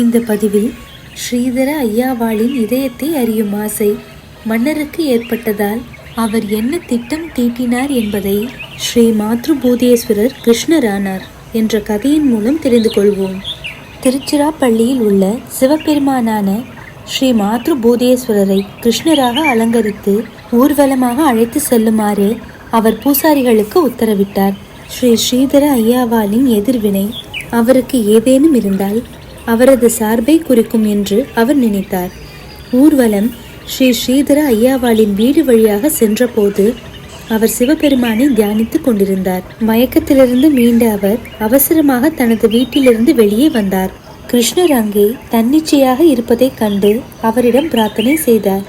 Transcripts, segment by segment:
இந்த பதிவில் ஸ்ரீதர ஐயாவாளின் இதயத்தை அறியும் ஆசை மன்னருக்கு ஏற்பட்டதால் அவர் என்ன திட்டம் தீட்டினார் என்பதை ஸ்ரீ மாத்ருபூதேஸ்வரர் கிருஷ்ணரானார் என்ற கதையின் மூலம் தெரிந்து கொள்வோம். திருச்சிராப்பள்ளியில் உள்ள சிவபெருமானான ஸ்ரீ மாத்ருபூதேஸ்வரரை கிருஷ்ணராக அலங்கரித்து ஊர்வலமாக அழைத்து செல்லுமாறு அவர் பூசாரிகளுக்கு உத்தரவிட்டார். ஸ்ரீ ஸ்ரீதர ஐயாவாளின் எதிர்வினை அவருக்கு ஏதேனும் இருந்தால் அவரது சார்பை குறிக்கும் என்று அவர் நினைத்தார். ஊர்வலம் ஸ்ரீ ஸ்ரீதர ஐயாவாளின் வீடு வழியாக சென்றபோது அவர் சிவபெருமானை தியானித்துக் கொண்டிருந்தார். மயக்கத்திலிருந்து மீண்ட அவர் அவசரமாக தனது வீட்டிலிருந்து வெளியே வந்தார். கிருஷ்ணர் அங்கே தன்னிச்சையாக இருப்பதைக் கண்டு அவரிடம் பிரார்த்தனை செய்தார்.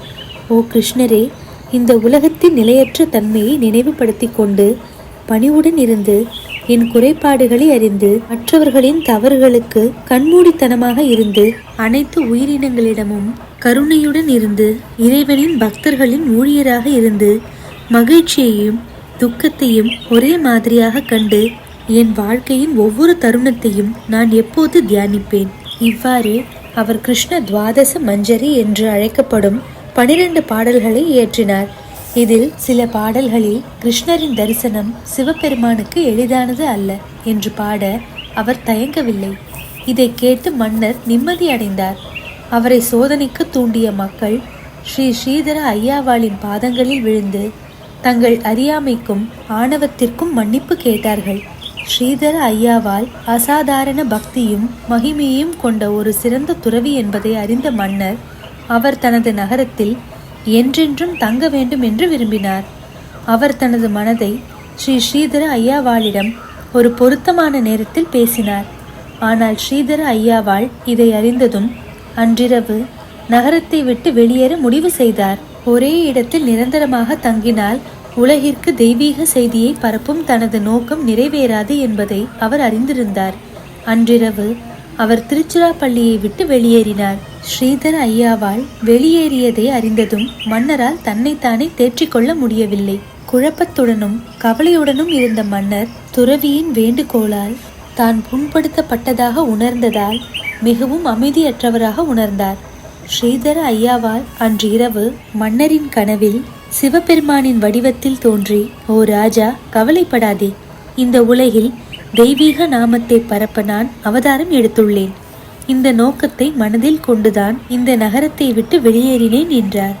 ஓ கிருஷ்ணரே இந்த உலகத்தின் நிலையற்ற தன்மையை நினைவுபடுத்திக் கொண்டு பணிவுடன் இருந்து என் குறைபாடுகளை அறிந்து மற்றவர்களின் தவறுகளுக்கு கண்மூடித்தனமாக இருந்து அனைத்து உயிரினங்களிடமும் கருணையுடன் இருந்து இறைவனின் பக்தர்களின் ஊழியராக இருந்து மகிழ்ச்சியையும் துக்கத்தையும் ஒரே மாதிரியாக கண்டு என் வாழ்க்கையின் ஒவ்வொரு தருணத்தையும் நான் எப்போது தியானிப்பேன்? இவ்வாறு அவர் கிருஷ்ண துவாதச மஞ்சரி என்று அழைக்கப்படும் பனிரெண்டு பாடல்களை இயற்றினார். இதில் சில பாடல்களில் கிருஷ்ணரின் தரிசனம் சிவபெருமானுக்கு எளிதானது அல்ல என்று பாட அவர் தயங்கவில்லை. இதை கேட்டு மன்னர் நிம்மதியடைந்தார் அவரை சோதனைக்கு தூண்டிய மக்கள் ஸ்ரீ ஸ்ரீதர ஐயாவாளின் பாதங்களில் விழுந்து தங்கள் அறியாமைக்கும் ஆணவத்திற்கும் மன்னிப்பு கேட்டார்கள். ஸ்ரீதர ஐயாவால் அசாதாரண பக்தியும் மகிமையும் கொண்ட ஒரு சிறந்த துறவி என்பதை அறிந்த மன்னர் அவர் தனது நகரத்தில் என்றென்றும் தங்க வேண்டும் என்று விரும்பினார். அவர் தனது மனதை ஸ்ரீ ஸ்ரீதர ஐயாவாளிடம் ஒரு பொருத்தமான நேரத்தில் பேசினார். ஆனால் ஸ்ரீதர ஐயாவாள் இதை அறிந்ததும் அன்றிரவு நகரத்தை விட்டு வெளியேற முடிவு செய்தார். ஒரே இடத்தில் நிரந்தரமாக தங்கினால் உலகிற்கு தெய்வீக செய்தியை பரப்பும் தனது நோக்கம் நிறைவேறாது என்பதை அவர் அறிந்திருந்தார். அன்றிரவு அவர் திருச்சிராப்பள்ளியை விட்டு வெளியேறினார். ஸ்ரீதர ஐயாவால் வெளியேறியதை அறிந்ததும் மன்னரால் தன்னைத்தானே தேற்றிக்கொள்ள முடியவில்லை. குழப்பத்துடனும் கவலையுடனும் இருந்த மன்னர் துறவியின் வேண்டுகோளால் தான் புண்படுத்தப்பட்டதாக உணர்ந்ததால் மிகவும் அமைதியற்றவராக உணர்ந்தார். ஸ்ரீதர ஐயாவால் அன்று இரவு மன்னரின் கனவில் சிவபெருமானின் வடிவத்தில் தோன்றி ஓ ராஜா கவலைப்படாதே. இந்த உலகில் தெய்வீக நாமத்தை பரப்ப நான் அவதாரம் எடுத்துள்ளேன். இந்த நோக்கத்தை மனதில் கொண்டுதான் இந்த நகரத்தை விட்டு வெளியேறினேன் என்றார்.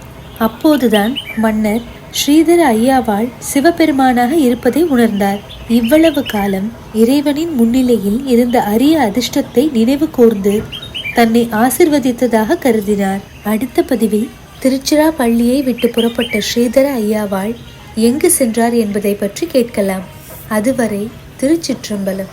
அப்போதுதான் மன்னர் ஸ்ரீதர ஐயாவாள் சிவபெருமானாக இருப்பதை உணர்ந்தார். இவ்வளவு காலம் இறைவனின் முன்னிலையில் இருந்த அரிய அதிர்ஷ்டத்தை நினைவு கூர்ந்து தன்னை ஆசிர்வதித்ததாக கருதினார். அடுத்த பதிவில் திருச்சிராப்பள்ளியை விட்டு புறப்பட்ட ஸ்ரீதர ஐயாவாள் எங்கு சென்றார் என்பதை பற்றி கேட்கலாம். அதுவரை திருச்சிற்றம்பலம்.